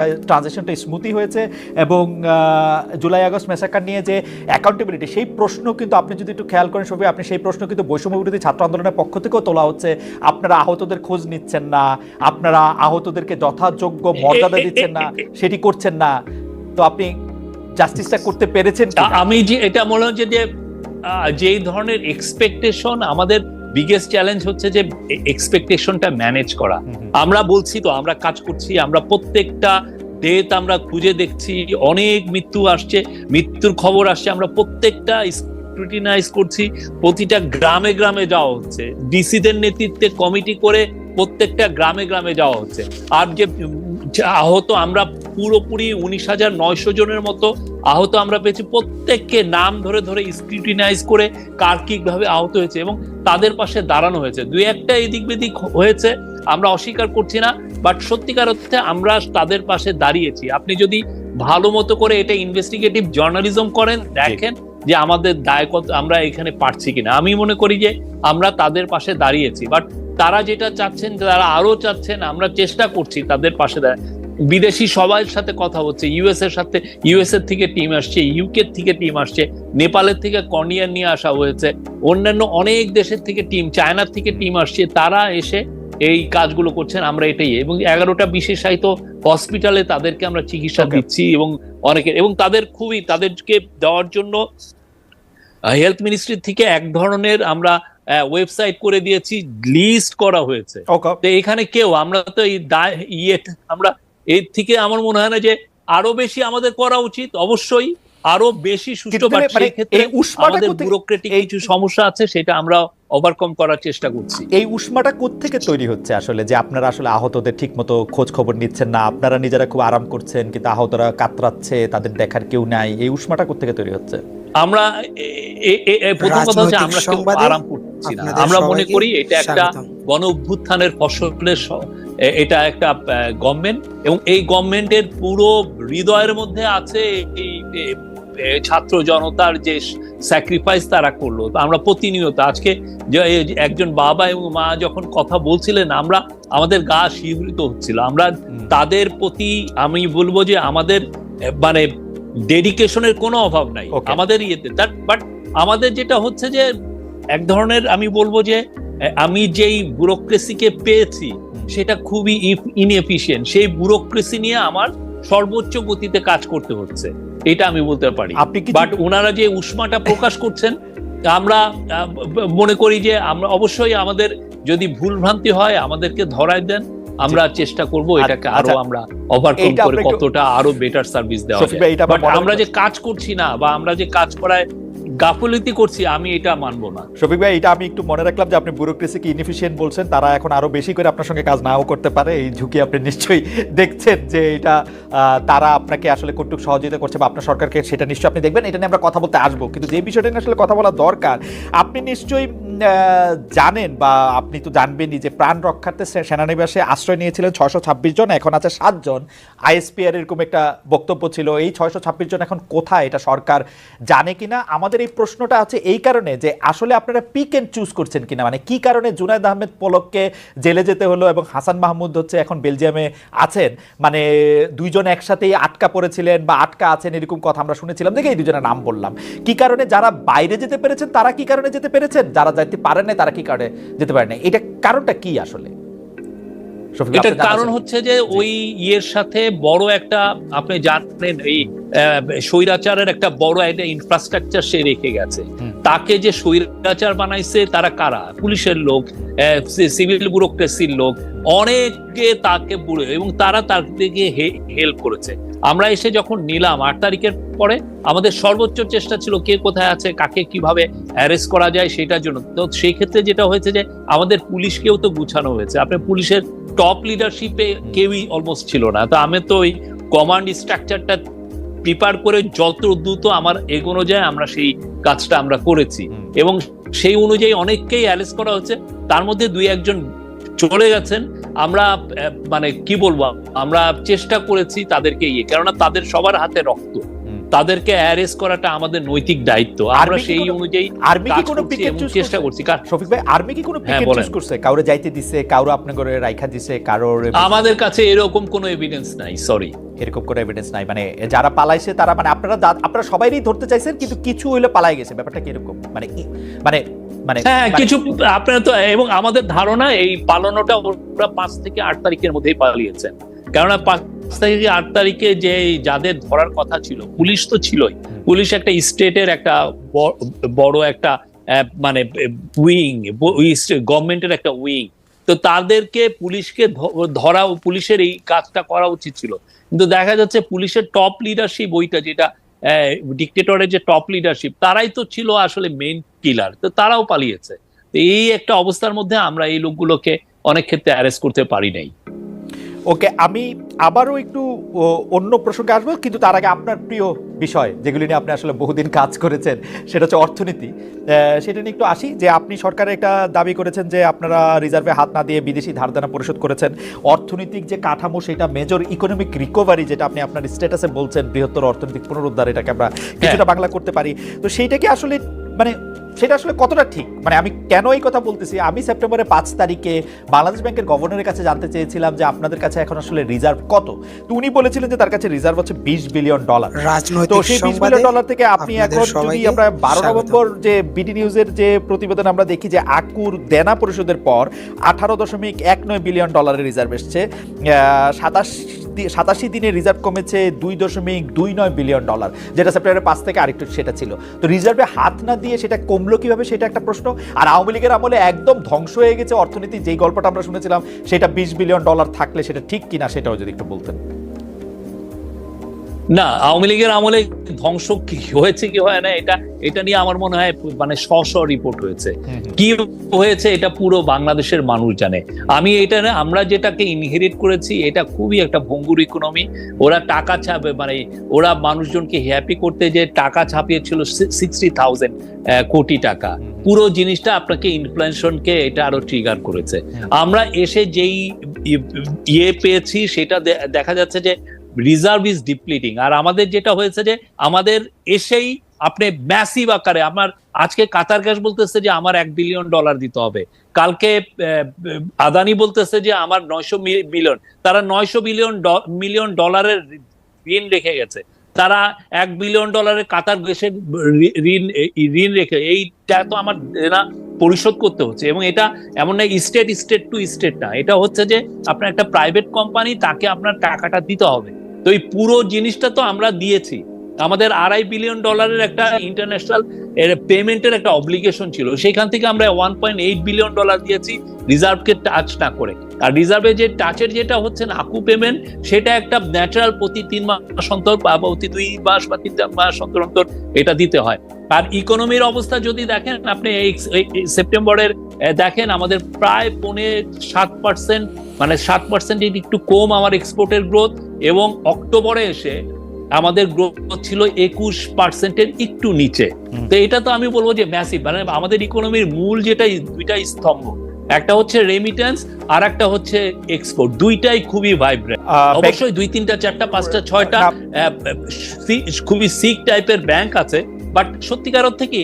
ট্রানজেকশনটা স্মুথই হয়েছে এবং July August massacre নিয়ে যে অ্যাকাউন্টেবিলিটি সেই প্রশ্ন কিন্তু আপনি যদি একটু খেয়াল করেন সবই আপনি সেই প্রশ্ন কিন্তু বৈষম্য বিরোধী ছাত্র আন্দোলনের পক্ষ থেকেও তোলা হচ্ছে। আপনারা আহতদের খোঁজ নিচ্ছেন না আপনারা আহতদেরকে যথাযোগ্য মর্যাদা দিচ্ছেন না সেটি করছেন না। তো আপনি জাস্টিসটা করতে পেরেছেন আমি যে এটা মনে হচ্ছে যে যেই ধরনের এক্সপেকটেশন আমাদের বিগেস্ট চ্যালেঞ্জ হচ্ছে যে এক্সপেকটেশনটা ম্যানেজ করা। আমরা বলছি তো আমরা কাজ করছি আমরা প্রত্যেকটা ডেট আমরা খুঁজে দেখছি অনেক মৃত্যু আসছে মৃত্যুর খবর আসছে আমরা প্রত্যেকটা স্ক্রুটিনাইজ করছি প্রতিটা গ্রামে গ্রামে যাওয়া হচ্ছে ডিসিদের নেতৃত্বে কমিটি করে প্রত্যেকটা গ্রামে গ্রামে যাওয়া হচ্ছে আর যে যে আহত আমরা পুরোপুরি উনিশ হাজার নয়শো জনের মতো আহত আমরা পেয়েছি। প্রত্যেককে নাম ধরে ধরে স্ক্রুটিনাইজ করে কার্কিক ভাবে আহত হয়েছে এবং তাদের পাশে দাঁড়ানো হয়েছে। দুই একটা এদিক বেদিক হয়েছে আমরা অস্বীকার করছি না বাট সত্যিকার অর্থে আমরা তাদের পাশে দাঁড়িয়েছি। আপনি যদি ভালো মতো করে এটা ইনভেস্টিগেটিভ জার্নালিজম করেন দেখেন যে আমাদের দায় কত আমরা এখানে পারছি কিনা। আমি মনে করি যে আমরা তাদের পাশে দাঁড়িয়েছি বাট তারা যেটা চাচ্ছেন তারা আরও চাচ্ছেন আমরা চেষ্টা করছি তাদের পাশে দাঁড়ায় বিদেশি সবার সাথে কথা হচ্ছে ইউএস এর সাথে ইউএস এর থেকে টিম আসছে ইউকে থেকে টিম আসছে নেপালের থেকে কর্নিয়ার নিয়ে আসা হয়েছে অন্যান্য অনেক দেশের থেকে টিম চায়নার থেকে টিম আসছে তারা এসে এই কাজগুলো করছেন আমরা এটাই এবং এগারোটা বিশেষায়িত হসপিটালে তাদেরকে আমরা চিকিৎসা দিচ্ছি এবং অনেকের এবং তাদের খুবই তাদেরকে দেওয়ার জন্য হেলথ মিনিস্ট্রি থেকে এক ধরনের আমরা ওয়েবসাইট করে দিয়েছি লিস্ট করা হয়েছে। তো এখানে কেউ আমরা তো এই দায় ইয়ে আমরা এর থেকে আমার মনে হয় না যে আরও বেশি আমাদের করা উচিত। অবশ্যই আরও বেশি সুষ্ঠু মানে সেই ক্ষেত্রে আমাদের ব্যুরোক্রেটিক কিছু সমস্যা আছে সেটা আমরা ওভারকম করার চেষ্টা করছি। এই উষ্মাটা কোত্থেকে তৈরি হচ্ছে আসলে যে আপনারা আসলে আহতদের ঠিকমতো খোঁজ খবর নিচ্ছেন না আপনারা নিজেরা খুব আরাম করছেন কিন্তু আহতরা কাতরাচ্ছে তাদের দেখার কেউ নাই এই উষ্মাটা কোত্থেকে তৈরি হচ্ছে? আমরা প্রথম কথা হচ্ছে আমরা আরাম করছি না। আমরা মনে করি এটা একটা। গণ অভ্যুত্থানের ফসলের এটা একটা গভর্নমেন্ট এবং এই গভর্নমেন্টের পুরো হৃদয়ের মধ্যে আছে এই ছাত্র জনতার যে স্যাক্রিফাইস তারা করল। আমরা প্রতিনিয়ত আজকে যে একজন বাবা এবং মা যখন কথা বলছিলেন আমরা আমাদের গা শিহরিত হচ্ছিল। আমরা তাদের প্রতি আমি বলব যে আমাদের মানে ডেডিকেশনের কোনো অভাব নাই। আমাদের ইয়েতে বাট আমাদের যেটা হচ্ছে যে এক ধরনের আমি বলব যে আমি যেই ব্যুরোক্রেসিকে পেয়েছি সেটা খুবই ইনএফিশিয়েন্ট সেই ব্যুরোক্রেসি নিয়ে আমার সর্বোচ্চ গতিতে কাজ করতে হচ্ছে। এটা আমি বলতে পারি। বাট ওনারা যে উষ্মাটা প্রকাশ করছেন আমরা মনে করি যে আমরা অবশ্যই আমাদের যদি ভুল ভ্রান্তি হয় আমাদেরকে ধরায় দেন। আমরা চেষ্টা করব এটাকে আরও আচ্ছা, আমরা ওভারকাম করে কতটা আরও বেটার সার্ভিস দেওয়া যায়। বাট আমরা যে কাজ করছি না বা আমরা যে কাজ করায় গাফলতি করছি, আমি এটা মানব না। শফিক ভাই, এটা আমি একটু মনে রাখলাম যে আপনি ব্যুরোক্রেসিকে ইনএফিশিয়েন্ট বলছেন, তারা এখন আরও বেশি করে আপনার সঙ্গে কাজ নাও করতে পারে। এই ঝুঁকি আপনি নিশ্চয়ই দেখছেন যে এটা তারা আপনাকে আসলে কটুক সহযোগিতা করছে বা আপনার সরকারকে সেটা নিশ্চয়ই আপনি দেখবেন। এটা নিয়ে আমরা কথা বলতে আসব, কিন্তু যে বিষয়টা নিয়ে আসলে কথা বলা দরকার, আপনি নিশ্চয়ই জানেন বা আপনি তো জানবেনই যে প্রাণ রক্ষার্থে সেনানিবাসে আশ্রয় নিয়েছিলেন ছয়শো ছাব্বিশ জন, এখন আছে সাতজন আইএসপিআর এরকম একটা বক্তব্য ছিল, এই ছয়শো ছাব্বিশ জন এখন কোথায়? এটা সরকার জানে কিনা? আমাদের এই প্রশ্নটা আছে এই কারণে যে আসলে আপনারা পিক এন্ড চুজ করছেন কিনা? মানে কি কারণে জুনায়দ আহমেদ পলককে জেলে যেতে হলো এবং হাসান মাহমুদ হচ্ছে এখন বেলজিয়ামে আছেন? মানে দুইজন একসাথেই আটকা পড়েছিলেন বা আটকা আছেন এরকম কথা আমরা শুনেছিলাম, দেখে এই দুজনের নাম বললাম। কি কারণে যারা বাইরে যেতে পেরেছেন, তারা কি কারণে যেতে পেরেছেন? যারা যেতে পারে না তারা কি কারণে যেতে পারে না এটা কারণটা কি আসলে? এটা এটার কারণ হচ্ছে যে ওই ইয়ের সাথে বড় একটা আপনি জানেন এই স্বৈরাচারের একটা বড় একটা ইনফ্রাস্ট্রাকচার সে রেখে গেছে। তাকে যে স্বৈরাচার বানাইছে তারা কারা? পুলিশের লোক সিভিল ব্যুরোক্রেসির লোক। অনেকে তাকে বুড়ে এবং তারা তার দিকে হেল্প করেছে। আমরা এসে যখন নিলাম আট তারিখের পরে আমাদের সর্বোচ্চ চেষ্টা ছিল কে কোথায় আছে কাকে কীভাবে অ্যারেস্ট করা যায় সেটার জন্য। তো সেই ক্ষেত্রে যেটা হয়েছে যে আমাদের পুলিশকেও তো গুছানো হয়েছে। আপনি পুলিশের টপ লিডারশিপে কেউই অলমোস্ট ছিল না। তো আমি তো ওই কমান্ড স্ট্রাকচারটা প্রিপার করে যত দ্রুত আমার এগোনো যায় আমরা সেই কাজটা আমরা করেছি। এবং সেই অনুযায়ী অনেককেই অ্যারেস্ট করা হচ্ছে। তার মধ্যে দুই একজন চলে গেছেন। আমরা মানে কি বলব? আমরা চেষ্টা করেছি তাদেরকে ইয়ে কেননা তাদের সবার হাতে রক্ত। তাদেরকে অ্যারেস্ট করাটা আমাদের নৈতিক দায়িত্ব। আমরা সেই অনুযায়ী আর্মি কি কোনো পিকেট চুজ চেষ্টা করছি? কার- শফিক ভাই আর্মি কি কোনো হ্যাঁ, পিকেট চুজ করছে? কাউরে যাইতে দিছে আপনি করে রাইখা দিছে কারোর আমাদের কাছে এরকম কোনো এভিডেন্স নাই সরি এরকম কোনো এভিডেন্স নাই। মানে যারা পালাইছে তারা মানে আপনারা আপনারা সবাইরই ধরতে চাইছেন কিন্তু কিছু হইলে পালাই গেছে। ব্যাপারটা কি এরকম? মানে মানে মানে হ্যাঁ মানে- কিছু আপনার তো এবং আমাদের ধারণা এই পালানোটা ওরা পাঁচ থেকে আট তারিখের মধ্যেই পালিয়েছেন কেননা থেকে আট তারিখে যে যাদের ধরার কথা ছিল পুলিশ তো ছিলই। পুলিশ একটা স্টেটের একটা বড় একটা মানে উইং গভর্নমেন্টের একটা উইং। তো তাদেরকে পুলিশকে ধরা পুলিশের এই কাজটা করা উচিত ছিল। কিন্তু দেখা যাচ্ছে পুলিশের টপ লিডারশিপ ওইটা যেটা ডিক্টেটরের যে টপ লিডারশিপ তারাই তো ছিল আসলে মেইন কিলার তো তারাও পালিয়েছে। তো এই একটা অবস্থার মধ্যে আমরা এই লোকগুলোকে অনেক ক্ষেত্রে অ্যারেস্ট করতে পারি নাই। ওকে আমি আবারও একটু অন্য প্রসঙ্গে আসব কিন্তু তার আগে আপনার প্রিয় বিষয় যেগুলি নিয়ে আপনি আসলে বহুদিন কাজ করেছেন সেটা হচ্ছে অর্থনীতি। সেটা নিয়ে একটু আসি যে আপনি সরকারের একটা দাবি করেছেন যে আপনারা রিজার্ভে হাত না দিয়ে বিদেশি ধারদানা পরিশোধ করেছেন। অর্থনৈতিক যে কাঠামো সেটা মেজর ইকোনমিক রিকভারি যেটা আপনি আপনার স্ট্যাটাসে বলছেন বৃহত্তর অর্থনৈতিক পুনরুদ্ধার এটাকে আমরা কিছুটা বাংলা করতে পারি। তো সেইটা কি আসলে মানে সেটা আসলে কতটা ঠিক? মানে আমি কেন এই কথা বলতেছি? আমি সেপ্টেম্বরের পাঁচ তারিখে বাংলাদেশ ব্যাংকের গভর্নরের কাছে জানতে চেয়েছিলাম যে আপনাদের কাছে এখন আসলে রিজার্ভ কত? তো উনি বলেছিলেন যে তার কাছে রিজার্ভ হচ্ছে বিশ বিলিয়ন ডলার। তো সেই বিশ বিলিয়ন ডলার থেকে আপনি এখন যদি আমরা বারো। নভেম্বর যে বিডি নিউজের যে প্রতিবেদন আমরা দেখি যে আকুর দেনা পরিশোধের পর আঠারো দশমিক এক নয় বিলিয়ন ডলারের রিজার্ভ এসছে সাতাশ সাতাশি দিনে রিজার্ভ কমেছে দুই দশমিক দুই নয় বিলিয়ন ডলার, যেটা সেপ্টেম্বরের পাঁচ থেকে আরেকটু সেটা ছিল। তো রিজার্ভে হাত না দিয়ে সেটা কমলো কীভাবে সেটা একটা প্রশ্ন। আর আওয়ামী লীগের আমলে একদম ধ্বংস হয়ে গেছে অর্থনীতি, যেই গল্পটা আমরা শুনেছিলাম, সেটা বিশ বিলিয়ন ডলার থাকলে সেটা ঠিক কিনা সেটাও যদি একটু বলতেন। না আওয়ামী লীগের আমলে ধ্বংস কি হয়েছে কি হয় না এটা এটা নিয়ে আমার মনে হয় মানে শ রিপোর্ট হয়েছে। কি হয়েছে এটা পুরো বাংলাদেশের মানুষ জানে। আমি এটা না আমরা যেটাকে ইনহেরিট করেছি এটা খুবই একটা ভঙ্গুর ইকোনমি ওরা টাকা ছাপে মানে ওরা মানুষজনকে হ্যাপি করতে যে টাকা ছাপিয়েছিল সিক্সটি থাউজেন্ড কোটি টাকা। পুরো জিনিসটা আপনাকে ইনফ্লেশনকে এটা আরও ট্রিগার করেছে। আমরা এসে যেই ইয়ে পেয়েছি সেটা দেখা যাচ্ছে যে রিজার্ভ ইজ ডিপ্লিটিং আর আমাদের যেটা হয়েছে যে, আমাদের এসেই আপনি ম্যাসিভ আকারে, আমার আজকে কাতার গ্যাস বলতেছে যে, আমার এক বিলিয়ন ডলার দিতে হবে। কালকে আদানি বলতেছে যে, আমার নয়শো মিলিয়ন তারা নয়শো বিলিয়ন মিলিয়ন ডলারের ঋণ রেখে গেছে। তারা এক বিলিয়ন ডলারের কাতার গ্যাসের ঋণ ঋণ রেখে, এইটা তো আমার পরিশোধ করতে হচ্ছে। এবং এটা এমন না স্টেট স্টেট টু স্টেট না। এটা হচ্ছে যে, আপনার একটা প্রাইভেট কোম্পানি তাকে আপনার টাকাটা দিতে হবে। তো এই পুরো জিনিসটা তো আমরা দিয়েছি। আমাদের আড়াই বিলিয়ন ডলারের একটা ইন্টারন্যাশনাল পেমেন্টের একটা অব্লিগেশন ছিল। সেখান থেকে আমরা one point eight billion dollar দিয়েছি রিজার্ভকে টাচ না করে। আর রিজার্ভে যে টাচের যেটা হচ্ছে না আকু পেমেন্ট সেটা একটা ন্যাচারাল প্রতি তিন মাস অন্তর বা প্রতি দুই মাস বা তিন মাস অন্তর অন্তর এটা দিতে হয়। আর ইকোনমির অবস্থা যদি দেখেন আপনি এই সেপ্টেম্বরের দেখেন আমাদের প্রায় পৌনে সাত পার্সেন্ট মানে সাত পার্সেন্ট একটু কম আমার এক্সপোর্টের গ্রোথ এবং অক্টোবরে এসে আমাদের গ্রোথ ছিল একুশ পার্সেন্টের একটু নিচে। তো এটা তো আমি বলব যে ম্যাসিভ মানে আমাদের ইকোনমির মূল যেটা দুইটা স্তম্ভ একটা হচ্ছে রেমিটেন্স আর একটা হচ্ছে এক্সপোর্ট দুইটাই খুবই ভাইব্রেন্ট অবশ্যই দুই তিনটা চারটা পাঁচটা ছয়টা খুবই সিক টাইপের ব্যাংক আছে বাট সত্যিকার অর্থে কি